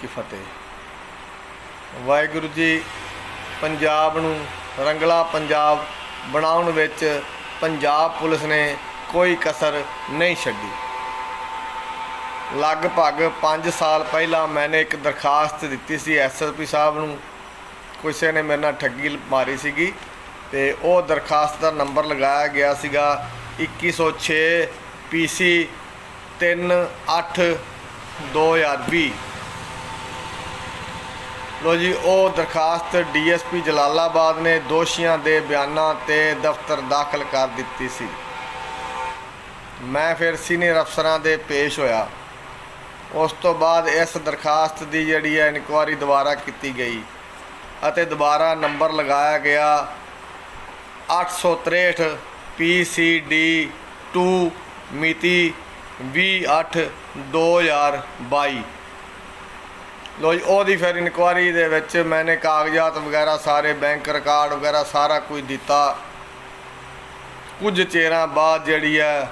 ਕੀ ਫਤਿਹ। ਵਾਹਿਗੁਰੂ ਜੀ ਪੰਜਾਬ ਨੂੰ ਰੰਗਲਾ ਪੰਜਾਬ ਬਣਾਉਣ ਵਿੱਚ ਪੰਜਾਬ ਪੁਲਿਸ ਨੇ ਕੋਈ ਕਸਰ ਨਹੀਂ ਛੱਡੀ। ਲਗਭਗ 5 ਸਾਲ ਪਹਿਲਾਂ ਮੈਨੇ ਇੱਕ ਦਰਖਾਸਤ ਦਿੱਤੀ ਸੀ ਐਸਐਸਪੀ ਸਾਹਿਬ ਨੂੰ। ਕਿਸੇ ਨੇ ਮੇਰੇ ਨਾਲ ਠੱਗੀ ਮਾਰੀ ਸੀਗੀ ਤੇ ਉਹ ਦਰਖਾਸਤ ਦਾ ਨੰਬਰ ਲਗਾਇਆ ਗਿਆ ਸੀਗਾ 2106 ਪੀਸੀ 38 2020 ਲੋ ਜੀ, ਉਹ ਦਰਖਾਸਤ ਡੀਐਸਪੀ ਜਲਾਲਾਬਾਦ ਨੇ ਦੋਸ਼ੀਆਂ ਦੇ ਬਿਆਨਾਂ ਤੇ ਦਫ਼ਤਰ ਦਾਖਲ ਕਰ ਦਿੱਤੀ ਸੀ। ਮੈਂ ਫਿਰ ਸੀਨੀਅਰ ਅਫਸਰਾਂ ਦੇ ਪੇਸ਼ ਹੋਇਆ। ਉਸ ਤੋਂ ਬਾਅਦ ਇਸ ਦਰਖਾਸਤ ਦੀ ਜਿਹੜੀ ਹੈ ਇਨਕੁਆਰੀ ਦੁਬਾਰਾ ਕੀਤੀ ਗਈ ਅਤੇ ਦੁਬਾਰਾ ਨੰਬਰ ਲਗਾਇਆ ਗਿਆ 863 PCD 2 ਮਿਤੀ 28/2022 ਲੋ ਜੀ, ਉਹਦੀ ਫਿਰ ਇਨਕੁਆਰੀ ਦੇ ਵਿੱਚ ਮੈਨੇ ਕਾਗਜ਼ਾਤ ਵਗੈਰਾ, ਸਾਰੇ ਬੈਂਕ ਰਿਕਾਰਡ ਵਗੈਰਾ ਸਾਰਾ ਕੁਝ ਦਿੱਤਾ। ਕੁਝ ਚਿਰਾਂ ਬਾਅਦ ਜਿਹੜੀ ਹੈ,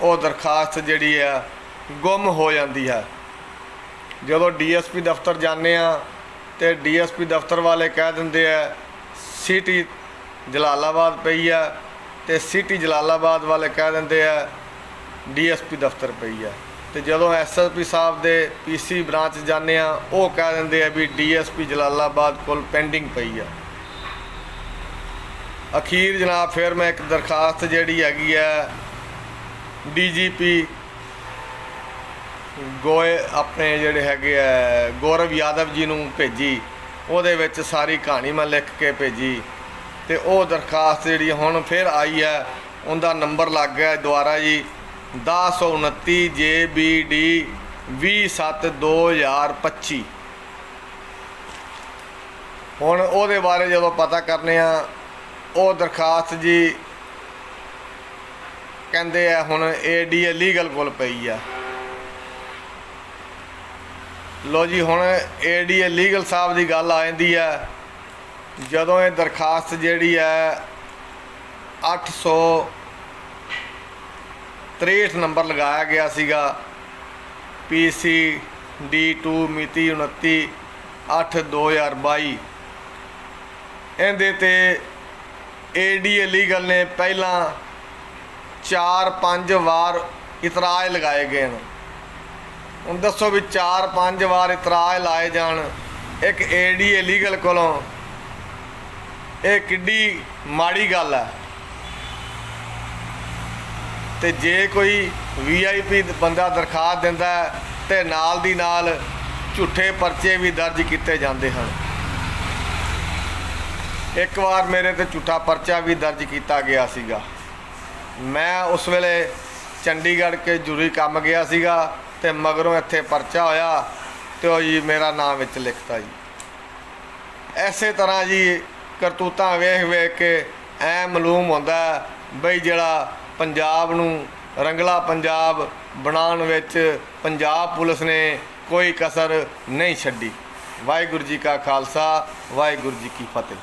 ਉਹ ਦਰਖਾਸਤ ਜਿਹੜੀ ਹੈ, ਗੁੰਮ ਹੋ ਜਾਂਦੀ ਹੈ। ਜਦੋਂ ਡੀਐਸਪੀ ਦਫ਼ਤਰ ਜਾਂਦੇ ਆ ਤੇ ਡੀਐਸਪੀ ਦਫ਼ਤਰ ਵਾਲੇ ਕਹਿ ਦਿੰਦੇ ਆ ਸਿਟੀ ਜਲਾਲਾਬਾਦ ਪਈ ਆ ਤੇ ਸਿਟੀ ਜਲਾਲਾਬਾਦ ਵਾਲੇ ਕਹਿ ਦਿੰਦੇ ਆ ਡੀਐਸਪੀ ਦਫ਼ਤਰ ਪਈ ਆ ਤੇ ਜਦੋਂ ਐਸਐਸਪੀ ਸਾਹਿਬ ਦੇ ਪੀਸੀ ਬ੍ਰਾਂਚ ਜਾਂਦੇ ਆ, ਉਹ ਕਹਿ ਦਿੰਦੇ ਆ ਵੀ ਡੀਐਸਪੀ ਜਲਾਲਾਬਾਦ ਕੋਲ ਪੈਂਡਿੰਗ ਪਈ ਆ। ਅਖੀਰ ਜਨਾਬ ਫਿਰ ਮੈਂ ਇੱਕ ਦਰਖਾਸਤ ਜਿਹੜੀ ਹੈਗੀ ਆ ਡੀਜੀਪੀ ਗੋਏ ਆਪਣੇ ਜਿਹੜੇ ਹੈਗੇ ਆ, ਗੌਰਵ ਯਾਦਵ ਜੀ ਨੂੰ ਭੇਜੀ। ਉਹਦੇ ਵਿੱਚ ਸਾਰੀ ਕਹਾਣੀ ਮੈਂ ਲਿਖ ਕੇ ਭੇਜੀ। ਤੇ ਉਹ ਦਰਖਾਸਤ ਜਿਹੜੀ ਹੁਣ ਫਿਰ ਆਈ ਹੈ ਉਹਦਾ ਨੰਬਰ ਲੱਗ ਗਿਆ ਦੁਬਾਰਾ ਜੀ। 1029 JBD 27/2025 ਹੁਣ ਉਹਦੇ ਬਾਰੇ ਜਦੋਂ ਪਤਾ ਕਰਨੇ ਆ, ਉਹ ਦਰਖਾਸਤ ਜੀ ਕਹਿੰਦੇ ਆ, ਹੁਣ ਏਡੀ ਲੀਗਲ ਕੋਲ ਪਈ ਆ। ਲੋ ਜੀ, ਹੁਣ ਏਡੀ ਲੀਗਲ ਸਾਹਿਬ ਦੀ ਗੱਲ ਆ ਜਾਂਦੀ ਆ। ਜਦੋਂ ਇਹ ਦਰਖਾਸਤ ਜਿਹੜੀ ਆ 800 63 ਨੰਬਰ ਲਗਾਇਆ ਗਿਆ ਸੀਗਾ। ਪੀਸੀ D2 ਮਿਤੀ 29 8 2022 ਇਹਦੇ ਤੇ ਏਡੀ ਲੀਗਲ ਨੇ ਪਹਿਲਾਂ 4-5 ਵਾਰ ਇਤਰਾਜ਼ ਲਗਾਏ ਗਏ ਨੇ। ਹੁਣ ਦੱਸੋ ਵੀ 4-5 ਵਾਰ ਇਤਰਾਜ਼ ਲਾਏ ਜਾਣ, ਇੱਕ ਏਡੀ ਲੀਗਲ ਕੋਲੋਂ ਇਹ ਕਿੱਡੀ ਮਾੜੀ ਗੱਲ ਹੈ। ਤੇ ਜੇ ਕੋਈ ਵੀਆਈਪੀ ਬੰਦਾ ਦਰਖਾਸਤ ਦਿੰਦਾ ਹੈ ਤੇ ਨਾਲ ਦੀ ਨਾਲ ਝੂਠੇ ਪਰਚੇ ਵੀ ਦਰਜ ਕੀਤੇ ਜਾਂਦੇ ਹਨ। ਇੱਕ ਵਾਰ ਮੇਰੇ ਤੇ ਝੂਠਾ ਪਰਚਾ ਵੀ ਦਰਜ ਕੀਤਾ ਗਿਆ ਸੀਗਾ। ਮੈਂ ਉਸ ਵੇਲੇ ਚੰਡੀਗੜ੍ਹ ਕੇ ਜੁਰੀ ਕੰਮ ਗਿਆ ਸੀਗਾ ਤੇ ਮਗਰੋਂ ਇੱਥੇ ਪਰਚਾ ਹੋਇਆ ਤੇ ਉਹ ਜੀ ਮੇਰਾ ਨਾਮ ਵਿੱਚ ਲਿਖਤਾ ਜੀ। ਐਸੇ ਤਰ੍ਹਾਂ ਜੀ ਕਰਤੂਤਾਂ ਵੇਖ ਵੇਖ ਕੇ ਐ ਮਾਲੂਮ ਹੁੰਦਾ ਬਈ ਜਿਹੜਾ ਪੰਜਾਬ ਨੂੰ ਰੰਗਲਾ ਪੰਜਾਬ ਬਣਾਉਣ ਵਿੱਚ ਪੰਜਾਬ ਪੁਲਿਸ ਨੇ ਕੋਈ ਕਸਰ ਨਹੀਂ ਛੱਡੀ। ਵਾਹਿਗੁਰੂ ਜੀ ਕਾ ਖਾਲਸਾ, ਵਾਹਿਗੁਰੂ ਜੀ ਕੀ ਫਤਿਹ।